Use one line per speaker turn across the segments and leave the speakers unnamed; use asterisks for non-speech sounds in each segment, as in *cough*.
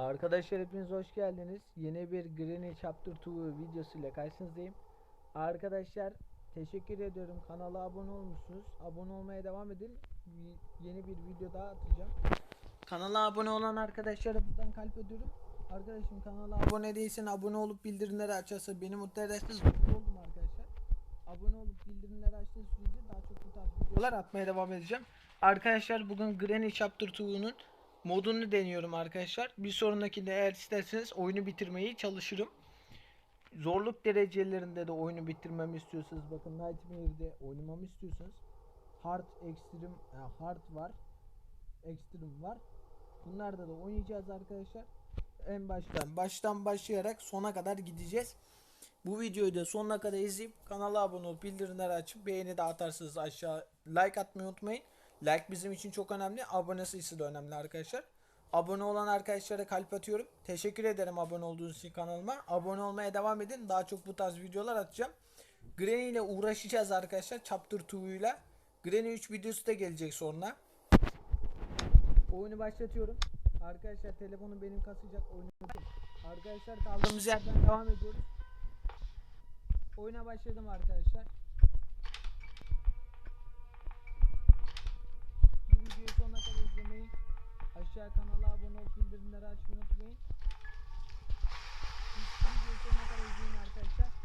Arkadaşlar hepiniz hoş geldiniz. Yeni bir Granny Chapter 2 videosu ile karşınızdayım. Arkadaşlar teşekkür ediyorum. Kanala abone olmuşsunuz. Abone olmaya devam edin. Yeni bir video daha atacağım. Kanala abone olan arkadaşlara buradan kalp ediyorum. Arkadaşım kanala abone değilsen abone olup bildirimleri açarsa beni mutlu edersiniz. Mutlu oldum arkadaşlar. Abone olup bildirimleri açtığınız sürece daha çok bu tarz videolar atmaya devam edeceğim. Arkadaşlar bugün Granny Chapter 2'nun modunu deniyorum arkadaşlar. Bir sonrakinde eğer isterseniz oyunu bitirmeyi çalışırım. Zorluk derecelerinde de oyunu bitirmemi istiyorsanız bakın Nightmare'de oynamamı istiyorsanız Hard Extreme yani Hard var. Extreme var. Bunlarda da oynayacağız arkadaşlar. En baştan baştan başlayarak sona kadar gideceğiz. Bu videoyu da sonuna kadar izleyip kanala abone olup bildirimleri açıp beğeni de atarsınız aşağı like atmayı unutmayın. Like bizim için çok önemli. Abone sayısı da önemli arkadaşlar. Abone olan arkadaşlara kalp atıyorum. Teşekkür ederim abone olduğunuz için kanalıma. Abone olmaya devam edin. Daha çok bu tarz videolar atacağım. Granny ile uğraşacağız arkadaşlar. Chapter 2 ile. Granny 3 videosu da gelecek sonra. Oyunu başlatıyorum. Arkadaşlar telefonu benim kasacak oyunu. Arkadaşlar kaldığımız yerden devam ediyoruz. Oyuna başladım arkadaşlar. Kanala abone olup bildirimleri açmayı unutmayın. Videoyu sonuna kadar izleyin arkadaşlar.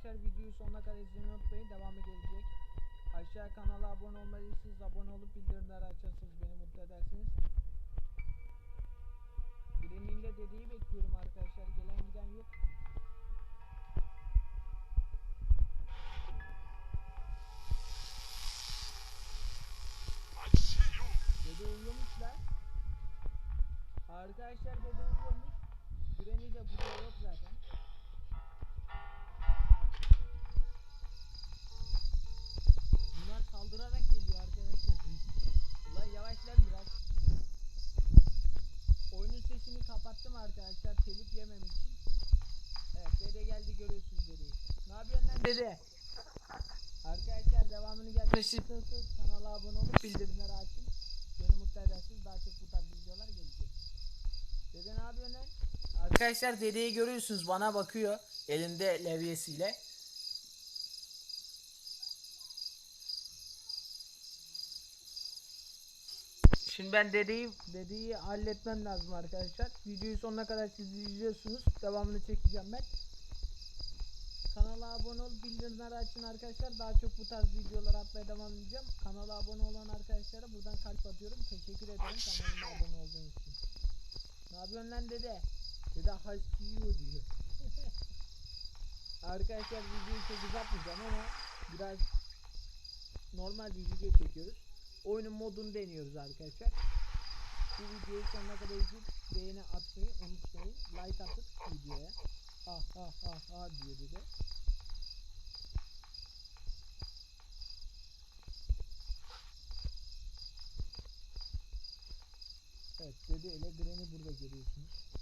Arkadaşlar videoyu sonuna kadar izlemeyi unutmayın. Devamı gelecek. Aşağı kanala abone olmalısınız. Abone olup bildirimleri açarsanız beni mutlu edersiniz. Granny'nin de dediği bekliyorum arkadaşlar. Gelen giden yok. Dede uyuyormuş lan. Arkadaşlar dede uyuyormuş. Granny de burada yok zaten. Arkadaşlar telif yememek için. Evet dede geldi görüyorsunuz dedeyi. Ne yapıyorsun lan dede? Arkadaşlar devamını gelmesi istiyorsanız kanala abone olup bildirimleri açın. Beni mutlu edersiniz. Daha çok bu tarz videolar gelecek. Dede ne yapıyorsun lan? Arkadaşlar dedeyi görüyorsunuz bana bakıyor elinde levyesiyle. Şimdi ben dedeyi dedeyi halletmem lazım arkadaşlar. Videoyu sonuna kadar siz izliyorsunuz. Devamını çekeceğim ben. Kanala abone ol, bildirimleri açın arkadaşlar. Daha çok bu tarz videolar atmaya devam edeceğim. Kanala abone olan arkadaşlara buradan kalp atıyorum. Teşekkür ederim kanalıma abone olduğunuz için. Ne yapıyorsun lan dede? Dede haşkiyo diyor. *laughs* arkadaşlar videoyu çok uzatmayacağım ama biraz normal bir video çekiyoruz. Oyunun modunu deniyoruz arkadaşlar. Bu videoyu sonuna kadar izleyip beğeni atmayı unutmayın. Like atıp videoya. Ha ha ha ha diyor dede. Evet dede ile Granny burada görüyorsunuz.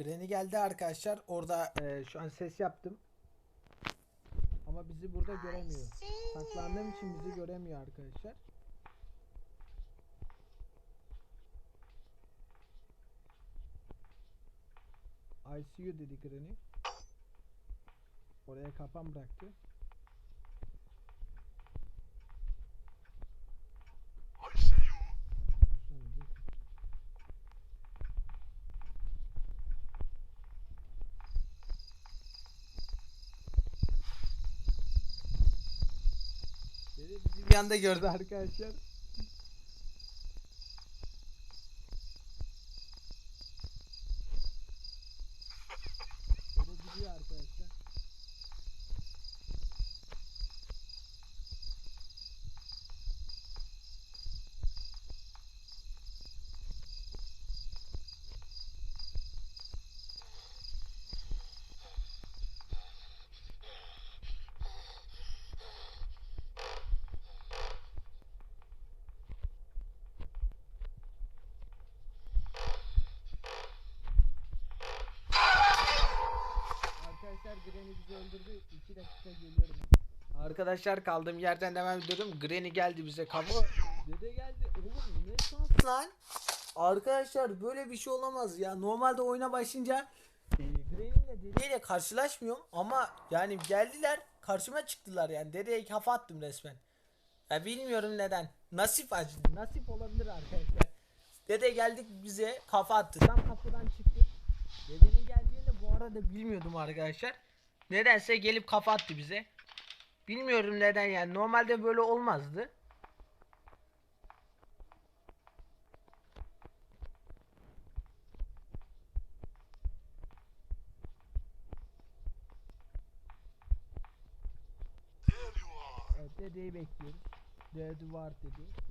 Granny geldi arkadaşlar. Orada e, şu an ses yaptım. Ama bizi burada göremiyor. Saklandığım için bizi göremiyor arkadaşlar. I see you dedi Granny. Oraya kapan bıraktı. Sonra da- Dedi bizi bir anda gördü arkadaşlar. Dedi gidiyor arkadaşlar. Arkadaşlar Granny bizi öldürdü. 2 dakika geliyorum. Arkadaşlar kaldığım yerden devam ediyorum. Granny geldi bize kapı. Dede geldi. Oğlum ne şans lan. Arkadaşlar böyle bir şey olamaz ya. Normalde oyuna başlayınca e, Granny ile dedeyle karşılaşmıyorum ama yani geldiler karşıma çıktılar yani. Dedeye kafa attım resmen. Ya bilmiyorum neden. Nasip acı. Nasip olabilir arkadaşlar. Dede geldik bize kafa attı. Tam kapıdan çıktık. Dedenin geldiğini de bu arada bilmiyordum arkadaşlar. Nedense gelip kafa attı bize. Bilmiyorum neden yani. Normalde böyle olmazdı. Evet dedeyi bekliyoruz. Dede var dedi.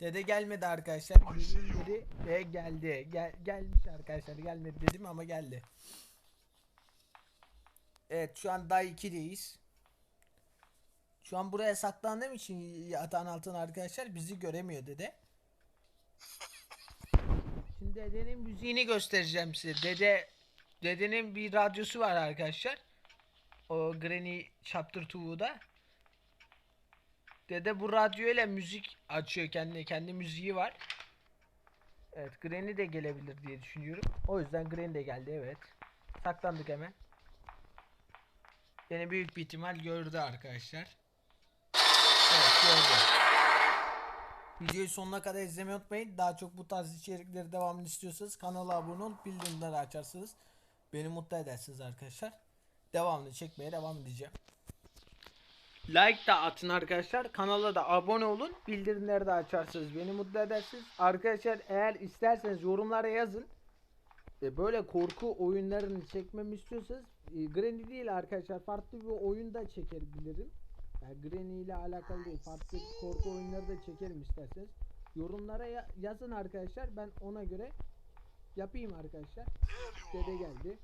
Dede. Gelmedi arkadaşlar. Dedim dedi ve geldi. Gel, gelmiş arkadaşlar. Gelmedi dedim ama geldi. Evet şu an day 2'deyiz. Şu an buraya saklandığım için yatağın altına arkadaşlar bizi göremiyor dede. *laughs* Şimdi dedenin müziğini göstereceğim size. Dede dedenin bir radyosu var arkadaşlar. O Granny Chapter 2'da. Dede bu radyo ile müzik açıyor kendi kendi müziği var. Evet Granny de gelebilir diye düşünüyorum. O yüzden Granny de geldi evet. Saklandık hemen. Beni büyük bir ihtimal gördü arkadaşlar. Evet gördü. Videoyu sonuna kadar izlemeyi unutmayın. Daha çok bu tarz içerikleri devamını istiyorsanız kanala abone olup bildirimleri açarsanız beni mutlu edersiniz arkadaşlar. Devamını çekmeye devam edeceğim. Like da atın arkadaşlar. Kanala da abone olun. Bildirimleri de açarsınız. Beni mutlu edersiniz. Arkadaşlar eğer isterseniz yorumlara yazın. E, böyle korku oyunlarını çekmemi istiyorsanız e, Granny değil arkadaşlar. Farklı bir oyun da çekebilirim. Yani Granny ile alakalı değil. Farklı korku oyunları da çekerim isterseniz. Yorumlara ya- yazın arkadaşlar. Ben ona göre yapayım arkadaşlar. Dede geldi.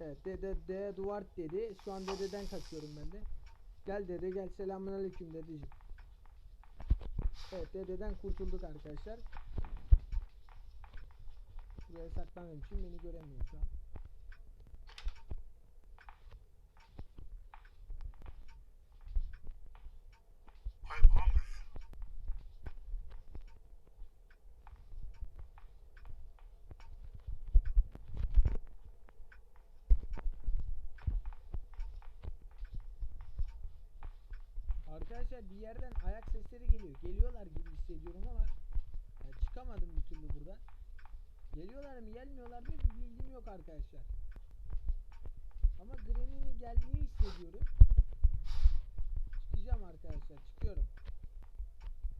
Evet dede dede Duart dedi. Şu an dededen kaçıyorum ben de. Gel dede gel selamünaleyküm dedeciğim. Evet dededen kurtulduk arkadaşlar. Buraya saklandığım için beni göremiyor şu an. Arkadaşlar bir yerden ayak sesleri geliyor. Geliyorlar gibi hissediyorum ama ya çıkamadım bir türlü buradan. Geliyorlar mı gelmiyorlar mı bir bilgim yok arkadaşlar. Ama Granny'nin geldiğini hissediyorum. Çıkacağım arkadaşlar çıkıyorum.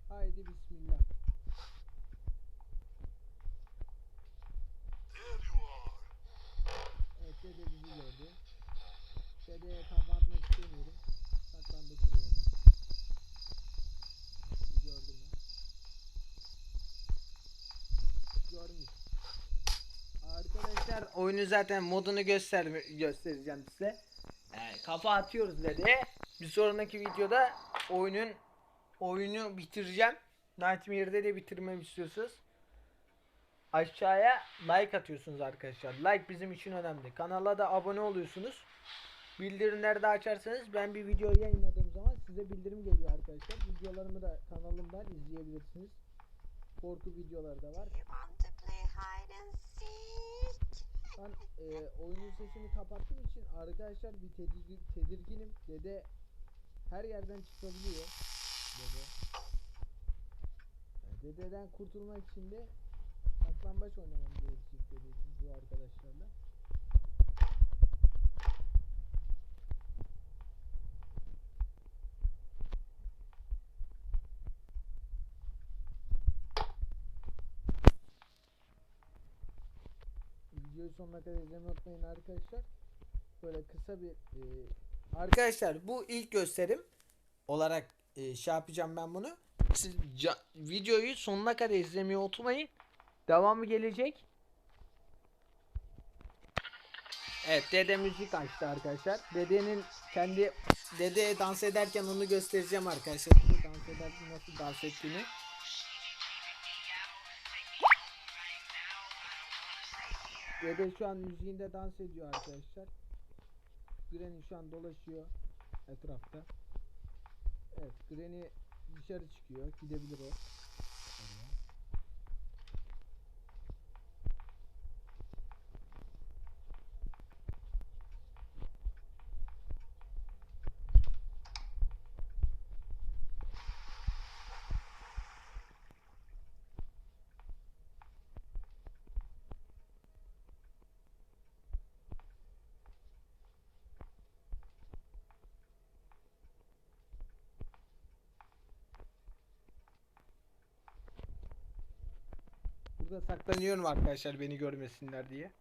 Haydi bismillah. Evet dede bizi gördü. Dedeye kafa atmak istemiyorum. Saklandı şuraya. da. Bizi gördü mü? Görmüş. Arkadaşlar arkadaşlar oyunu zaten modunu göster göstereceğim size. Ee, kafa atıyoruz dedi. Bir sonraki videoda oyunun oyunu bitireceğim. Nightmare'de de bitirmemi istiyorsunuz. Aşağıya like atıyorsunuz arkadaşlar. Like bizim için önemli. Kanala da abone oluyorsunuz. Bildirimleri de açarsanız ben bir video yayınladığım zaman size bildirim geliyor arkadaşlar. Videolarımı da kanalımdan izleyebilirsiniz. Korku videoları da var.
You want to play hide and seek?
Ben e, oyunun sesini kapattığım için arkadaşlar bir tedirgin, tedirginim. Dede her yerden çıkabiliyor. Dede. Dededen kurtulmak için de saklambaç oynamam gerekecek dedi bu arkadaşlarla. Videoyu sonuna kadar izlemeyi unutmayın arkadaşlar. Böyle kısa bir e, arkadaşlar bu ilk gösterim olarak e, şey yapacağım ben bunu. Siz videoyu sonuna kadar izlemeyi unutmayın. Devamı gelecek. Evet dede müzik açtı arkadaşlar. Dedenin kendi dede dans ederken onu göstereceğim arkadaşlar. Dans ederken nasıl dans ettiğini. Dede şu an müziğinde dans ediyor arkadaşlar. Granny şu an dolaşıyor etrafta. Evet Granny dışarı çıkıyor. Gidebilir o. Burada saklanıyorum arkadaşlar beni görmesinler diye.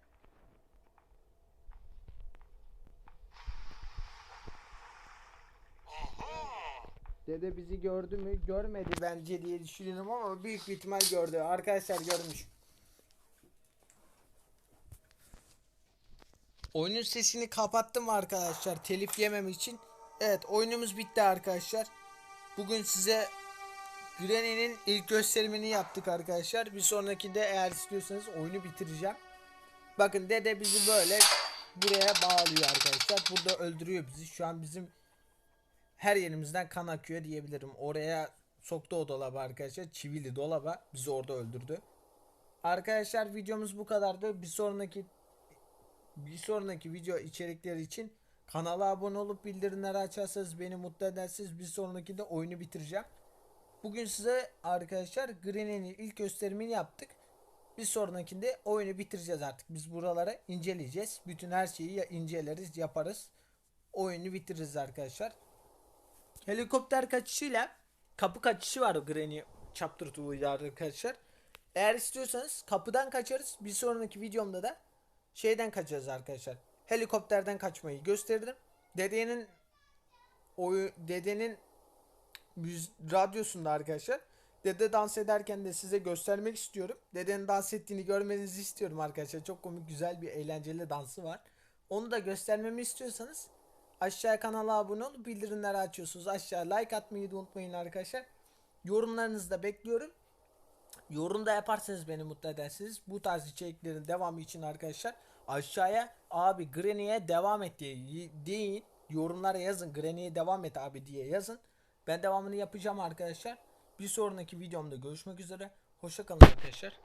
Dede bizi gördü mü? Görmedi bence diye düşünüyorum ama büyük ihtimal gördü. Arkadaşlar görmüş. Oyunun sesini kapattım arkadaşlar telif yemem için. Evet oyunumuz bitti arkadaşlar. Bugün size Granny'nin ilk gösterimini yaptık arkadaşlar. Bir sonrakinde eğer istiyorsanız oyunu bitireceğim. Bakın dede bizi böyle buraya bağlıyor arkadaşlar. Burada öldürüyor bizi. Şu an bizim her yerimizden kan akıyor diyebilirim. Oraya soktu o dolaba arkadaşlar. Çivili dolaba bizi orada öldürdü. Arkadaşlar videomuz bu kadardı. Bir sonraki bir sonraki video içerikleri için kanala abone olup bildirimleri açarsanız beni mutlu edersiniz. Bir sonrakinde oyunu bitireceğim. Bugün size arkadaşlar Green'in ilk gösterimini yaptık. Bir sonrakinde oyunu bitireceğiz artık. Biz buralara inceleyeceğiz. Bütün her şeyi inceleriz, yaparız. Oyunu bitiririz arkadaşlar. Helikopter kaçışıyla kapı kaçışı var o Granny Chapter 2'da arkadaşlar. Eğer istiyorsanız kapıdan kaçarız. Bir sonraki videomda da şeyden kaçacağız arkadaşlar. Helikopterden kaçmayı gösterdim. Dedenin oyu dedenin müz- radyosunda arkadaşlar. Dede dans ederken de size göstermek istiyorum. Dedenin dans ettiğini görmenizi istiyorum arkadaşlar. Çok komik, güzel bir eğlenceli dansı var. Onu da göstermemi istiyorsanız aşağıya kanala abone olup bildirimleri açıyorsunuz. Aşağı like atmayı da unutmayın arkadaşlar. Yorumlarınızı da bekliyorum. Yorum da yaparsanız beni mutlu edersiniz. Bu tarz içeriklerin devamı için arkadaşlar aşağıya abi Granny'e devam et diye deyin. Yorumlara yazın Granny'e devam et abi diye yazın. Ben devamını yapacağım arkadaşlar. Bir sonraki videomda görüşmek üzere. Hoşçakalın arkadaşlar.